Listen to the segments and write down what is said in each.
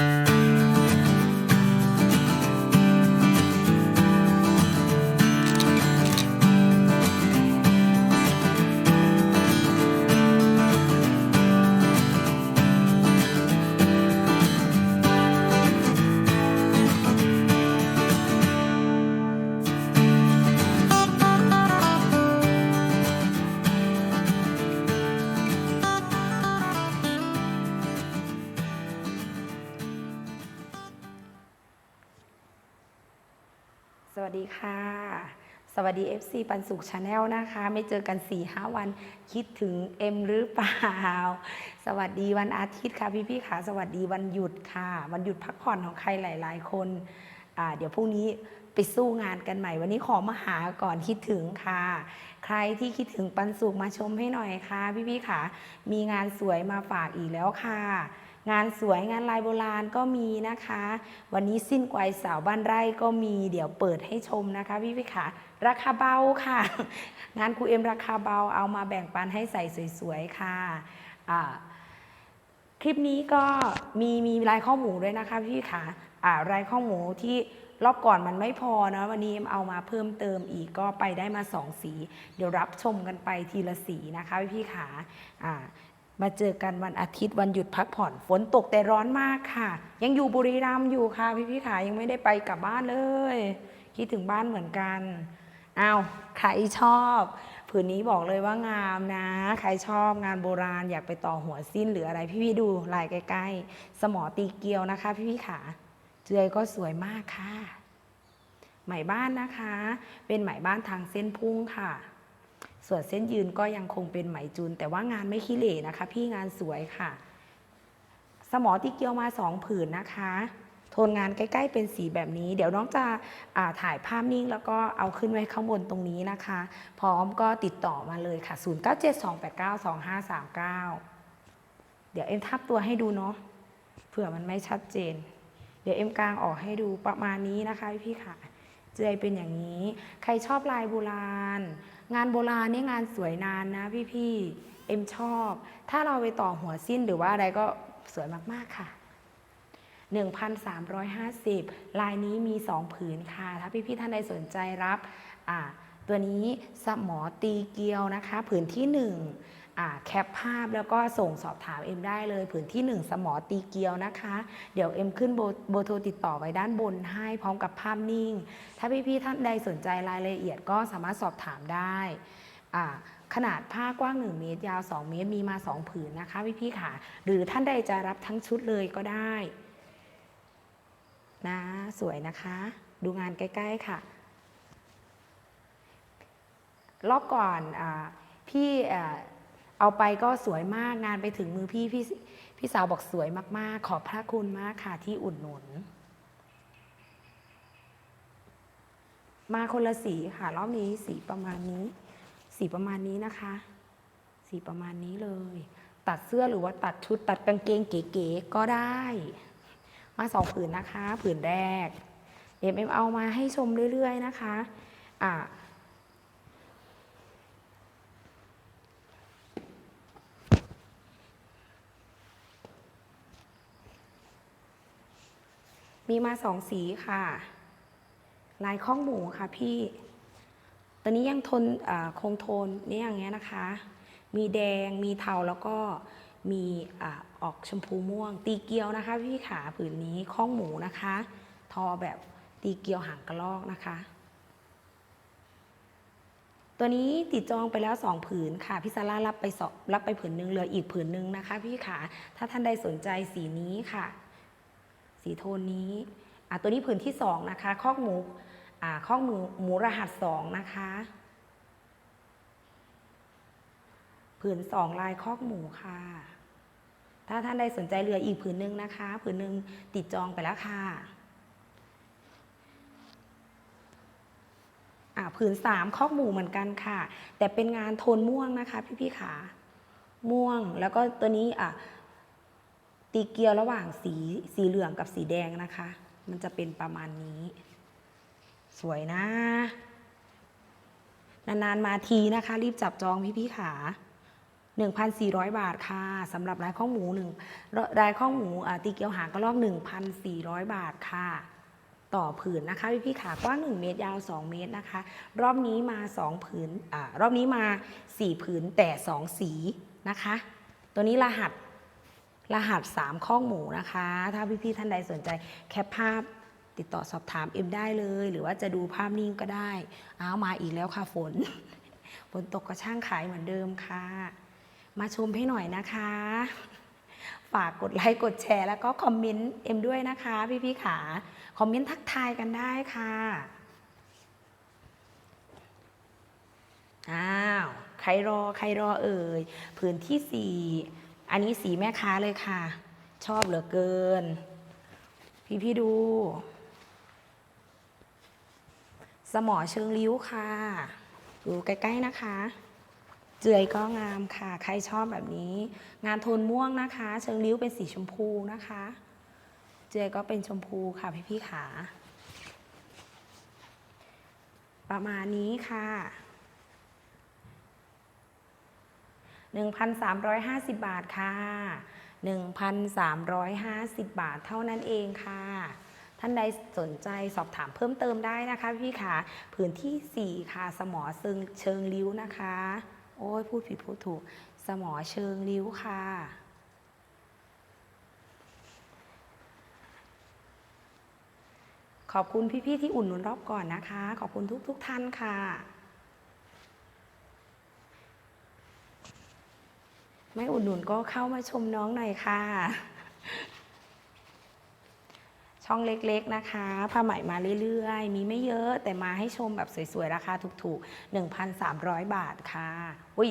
ส วัสดี FC ปันสุขชาแนลนะคะ ไม่เจอกัน4-5วันคิดถึงเอ็มหรือเปล่า สวัสดีวันอาทิตย์ค่ะพี่ๆค่ะ สวัสดีวันหยุดค่ะ วันหยุดพักผ่อนของใครหลาย ๆ คนอ่าเดี๋ยวพรุ่งนี้ ไปสู้งานกันใหม่ วันนี้ขอมาหาก่อนคิดถึงค่ะ ใครที่คิดถึงปันสุขมาชมให้หน่อยค่ะ พี่ๆค่ะ มีงานสวยมาฝากอีกแล้วค่ะ งานสวยงานลายโบราณก็มีนะคะ วันนี้สิ้นกวายสาวบ้านไร่ก็มีเดี๋ยวเปิดให้ชมนะคะ พี่พี่ค่ะ ราคาเบาค่ะ งานครูเอ็มราคาเบาเอามาแบ่งปันให้ใส่สวยๆค่ะคลิปนี้ก็มีมีลายข้อหมูด้วยนะคะพี่ค่ะอ่าลายข้อหมูที่ รอบก่อนมันไม่พอนะวันนี้เอามาเพิ่มเติมอีกก็ไปได้มาสองสี เดี๋ยวรับชมกันไปทีละสีนะคะพี่พี่ค่ะอ่ามาเจอกันวันอาทิตย์วันหยุดพักผ่อนฝนตกแต่ร้อนมากค่ะ ยังอยู่บุรีรัมย์อยู่ค่ะ พี่พี่ค่ะยังไม่ได้ไปกลับบ้านเลย คิดถึงบ้านเหมือนกันอ้าวใครชอบผืนนี้บอกเลยว่างามนะ ใครชอบงานโบราณอยากไปต่อหัวสิ้นหรืออะไร พี่ๆดูลายใกล้ๆ สมอตีเกียวนะคะ พี่ๆขา เจือยก็สวยมากค่ะ ไหมบ้านนะคะ เป็นไหมบ้านทางเส้นพุ่งค่ะ ส่วนเส้นยืนก็ยังคงเป็นไหมจูนแต่ว่างานไม่ขี้เหร่นะคะ พี่งานสวยค่ะ สมอตีเกี่ยวมาสองผืนนะคะ โทนงานใกล้ ๆ เป็นสีแบบนี้ เดี๋ยวน้องจะาถ่ายภาพนิ่ง แล้วก็เอาขึ้นไว้ข้างบนตรงนี้นะคะ พร้อมก็ติดต่อมาเลยค่ะ 0972892539 เดี๋ยวเอ็มทับตัวให้ดูเนาะเผื่อมันไม่ชัดเจน เดี๋ยวเอ็มกลางออกให้ดูประมาณนี้นะคะพี่ๆค่ะเจือยเป็นอย่างนี้ ใครชอบลายโบราณ งานโบราณเนี่ยงานสวยนานนะพี่ๆเอ็มชอบ ถ้าเราไปต่อหัวสิ้นหรือว่าอะไรก็สวยมากๆค่ะ 1,350 ลายนี้มี 2 ผืนค่ะ ถ้าพี่ๆท่านใดสนใจรับ ตัวนี้สมอตีเกียวนะคะ ผืนที่1อ่า แคปภาพแล้วก็ส่งสอบถามเอ็มได้เลย ผืนที่ 1 สมอตีเกียวนะคะ เดี๋ยวเอ็มขึ้นโบโบโทรติดต่อไว้ด้านบนให้พร้อมกับภาพนิ่ง ถ้าพี่ๆท่านใดสนใจรายละเอียดก็สามารถสอบถามได้ขนาดผ้ากว้าง 1 เมตรยาว 2 เมตรมีมา 2 ผืนนะคะพี่ๆค่ะ หรือท่านใดจะรับทั้งชุดเลยก็ได้นะสวยนะคะ ดูงานใกล้ ๆ ค่ะ รอบก่อนอพี่ เอาไปก็สวยมากงานไปถึงมือพี่พี่พี่สาวบอกสวยมาก ๆ ขอบพระคุณมากค่ะที่อุดหนุน มาคนละสีค่ะ รอบนี้สีประมาณนี้ สีประมาณนี้นะคะ สีประมาณนี้เลย ตัดเสื้อหรือว่าตัดชุดตัดกางเกงเก๋ๆก็ได้ มาสองผืนนะคะ ผืนแรกเอ็มเอ็มเอามาให้ชมเรื่อย ๆ นะคะ อ่า มีมาสองสีค่ะ ลายข้องหมูค่ะพี่ ตอนนี้ยังทนคงโทนนี่อย่างเงี้ยนะคะ มีแดง มีเทาแล้วก็มีอออกชมพูม่วง ตีเกียวนะคะ พี่ขาผืนนี้ข้องหมูนะคะ ทอแบบตีเกียวหางกระลอกนะคะ ตัวนี้ติดจองไปแล้ว 2 ผืนค่ะ พี่ซาร่ารับไปสองรับไปผืนหนึ่งเหลืออีกผืนหนึ่งนะคะ พี่ขาถ้าท่านใดสนใจสีนี้ค่ะ สีโทนนี้ตัวนี้ผืนที่สองนะคะคอกหมูอ่าคอกหมูหมูรหัสสองนะคะ ผืนสองลายคอกหมูค่ะ ถ้าท่านใดสนใจเหลืออีกผืนหนึ่งนะคะ ผืนหนึ่งติดจองไปแล้วค่ะผืนสามคอกหมูเหมือนกันค่ะ แต่เป็นงานโทนม่วงนะคะ พี่ๆขาม่วงแล้วก็ตัวนี้อะ ตีเกลียวระหว่างสีสีเหลืองกับสีแดงนะคะ มันจะเป็นประมาณนี้ สวยนะ นานๆมาทีนะคะ รีบจับจองพี่ๆขา 1,400 บาทค่ะสำหรับรายข้องหมูหนึ่งรายข้องหมูตีเกียวหางกระรอก 1,400 บาทค่ะ ต่อผืนนะคะพี่พี่ขากว้าง 1 เมตรยาว 2 เมตรนะคะ รอบนี้มา 2 ผืนอรอบนี้มา 4 ผืนแต่ 2 สีนะคะ ตัวนี้รหัส รหัส 3 ข้องหมูนะคะ ถ้าพี่ๆท่านใดสนใจแคปภาพติดต่อสอบถามเอ็มได้เลย หรือว่าจะดูภาพนิ่งก็ได้อ้าวมาอีกแล้วค่ะฝนฝนตกก็ช่างขายเหมือนเดิมค่ะ มาชมให้หน่อยนะคะ ฝากกดไลค์กดแชร์ แล้วก็คอมเมนต์เอ็มด้วยนะคะ พี่ๆขาคอมเมนต์ทักทายกันได้ค่ะอ้าว ใครรอ ใครรอเอ่ยผืนที่สี่ อันนี้สีแม่ค้าเลยค่ะ ชอบเหลือเกิน พี่พี่ดู สมอเชิงริ้วค่ะ ดูใกล้ๆนะคะ เจือยก็งามค่ะ ใครชอบแบบนี้ งานโทนม่วงนะคะ เชิงริ้วเป็นสีชมพูนะคะ เจือยก็เป็นชมพูค่ะพี่พี่ขา ประมาณนี้ค่ะ 1,350 บาทค่ะ 1,350 บาทเท่านั้นเองค่ะ ท่านใดสนใจสอบถามเพิ่มเติมได้นะคะพี่ขาผืนที่ 4 ค่ะ สมอเชิงเชิงริ้วนะคะ โอ้ยพูดผิดพูดถูก สมอเชิงริ้วค่ะขอบคุณพี่ ๆ ที่อุ่นหนุนรอบก่อนนะคะ ขอบคุณทุก ๆทท่านค่ะ ไม่อุดหนุนก็เข้ามาชมน้องหน่อยค่ะ ช่องเล็กๆนะคะผ้าไหมมาเรื่อยๆ มีไม่เยอะแต่มาให้ชมแบบสวยๆ ราคาถูกๆ 1,300 บาทค่ะอุ้ย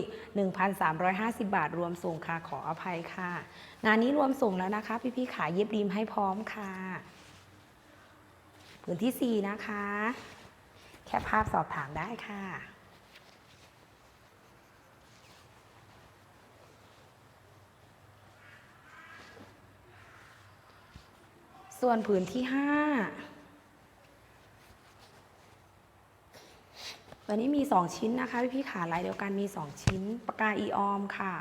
1,350 บาทรวมส่งค่ะขออภัยค่ะ งานนี้รวมส่งแล้วนะคะ พี่ๆขายเย็บรีมให้พร้อมค่ะผืนที่ 4 นะคะ แค่ภาพสอบถามได้ค่ะ ส่วนผืนที่ห้าตัวนี้มีสองชิ้นนะคะพี่พี่ขาลายเดียวกันมีสองชิ้นปากกาอีออมค่ะ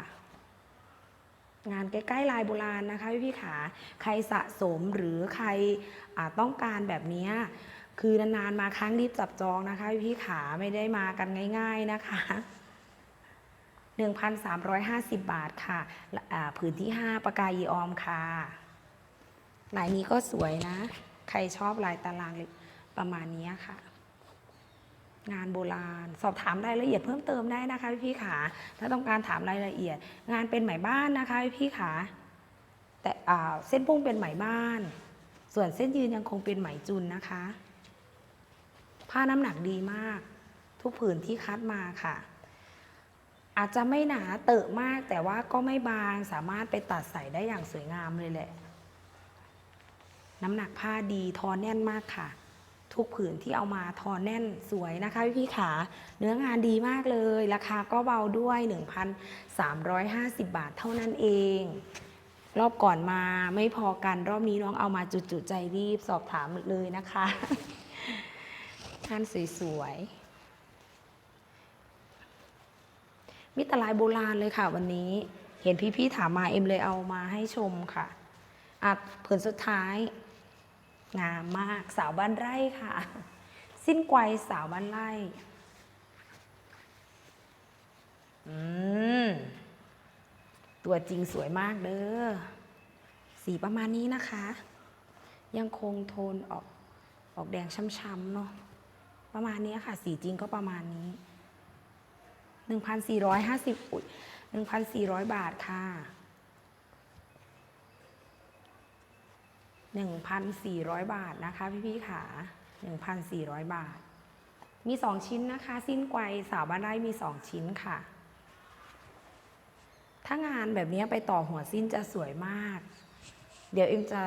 งานใกล้ๆลายโบราณนะคะพี่พี่ขาใครสะสมหรือใครต้องการแบบนี้คือนานๆมาครั้งรีบจับจองนะคะพี่พี่ขาไม่ได้มากันง่าย ๆนะคะ1,350 บาทค่ะ ผืนที่ 5ปากกาอีออมค่ะ ลายนี้ก็สวยนะ ใครชอบลายตารางประมาณนี้ค่ะ งานโบราณ สอบถามรายละเอียดเพิ่มเติมได้นะคะพี่พี่ขา ถ้าต้องการถามรายละเอียด งานเป็นไหมบ้านนะคะพี่พี่ขา แต่เส้นพุ่งเป็นไหมบ้าน ส่วนเส้นยืนยังคงเป็นไหมจุนนะคะ ผ้าน้ำหนักดีมาก ทุกผืนที่คัดมาค่ะอาจจะไม่หนาเตอะมากแต่ว่าก็ไม่บางสามารถไปตัดใส่ได้อย่างสวยงามเลยแหละ น้ำหนักผ้าดีทอแน่นมากค่ะ ทุกผืนที่เอามาทอแน่นสวยนะคะพี่พี่ขาเนื้องานดีมากเลย ราคาก็เบาด้วย 1,350 บาทเท่านั้นเอง รอบก่อนมาไม่พอกันรอบนี้น้องเอามาจุดๆใจรีบสอบถามเลยนะคะงานสวยๆมิตรลายโบราณเลยค่ะวันนี้ เห็นพี่ๆถามมาเอ็มเลยเอามาให้ชมค่ะอะผืนสุดท้าย งามมากสาวบ้านไร่ค่ะ สิ้นไกวสาวบ้านไร่อืมตัวจริงสวยมากเด้อสีประมาณนี้นะคะ ยังคงโทนออกออกแดงช้ำๆเนาะประมาณนี้ค่ะ สีจริงก็ประมาณนี้ 1,450 อุ๊ย1,400 บาทค่ะ 1,400 บาทนะคะพี่ๆค่ะ 1,400 บาท มี 2 ชิ้นนะคะ สิ้นไกวสาวบ้านไร่มี 2 ชิ้นค่ะ ถ้างานแบบนี้ไปต่อหัวสิ้นจะสวยมาก เดี๋ยวเอ็มจะ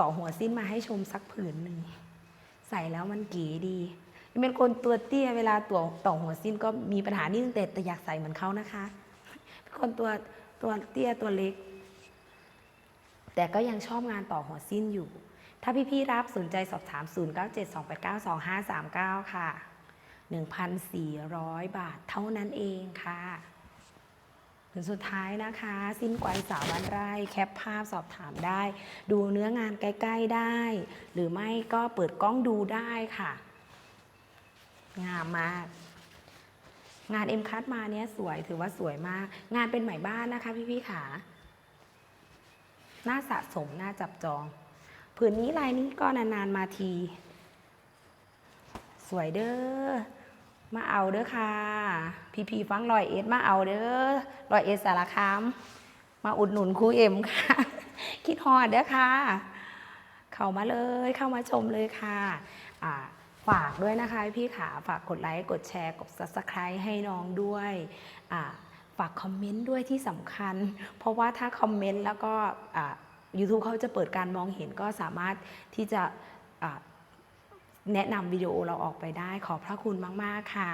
ต่อหัวสิ้นมาให้ชมสักผืนหนึ่ง ใส่แล้วมันเก๋ดีเป็นคนตัวเตี้ยเวลาตัวต่อหัวสิ้นก็มีปัญหานิดนึงแต่แต่อยากใส่เหมือนเขานะคะเป็นคนตัวตัวเตี้ยตัวเล็ก แต่ก็ยังชอบงานต่อหัวสิ้นอยู่ ถ้าพี่ๆรับสนใจสอบถาม 0972892539 ค่ะ 1,400 บาทเท่านั้นเองค่ะผืนสุดท้ายนะคะ สิ้นกวายสาววันไร่แคปภาพสอบถามได้ ดูเนื้องานใกล้ ๆได้ หรือไม่ก็เปิดกล้องดูได้ค่ะ งามมาก งานเอ็มคัตมาเนี้ยสวยถือว่าสวยมาก งานเป็นไหมบ้านนะคะพี่ๆขา น่าสะสมน่าจับจองผืนนี้ลายนี้ก็นานๆมาที สวยเด้อมาเอาเด้อค่ะพี่พีฟังลอยเอสมาเอาเด้อลอยเอสสารคามมาอุดหนุนครูเอ็มค่ะ คิดฮอดเด้อค่ะ เข้ามาเลยเข้ามาชมเลยค่ะอ่าฝากด้วยนะคะพี่ขาฝากกดไลค์กดแชร์กด subscribe ให้น้องด้วยอ่า ฝากคอมเมนต์ด้วยที่สำคัญ เพราะว่าถ้าคอมเมนต์แล้วก็อ่า YouTube เขาจะเปิดการมองเห็นก็สามารถที่จะแนะนำวิดีโอเราออกไปได้ขอบพระคุณมาก ๆ ค่ะ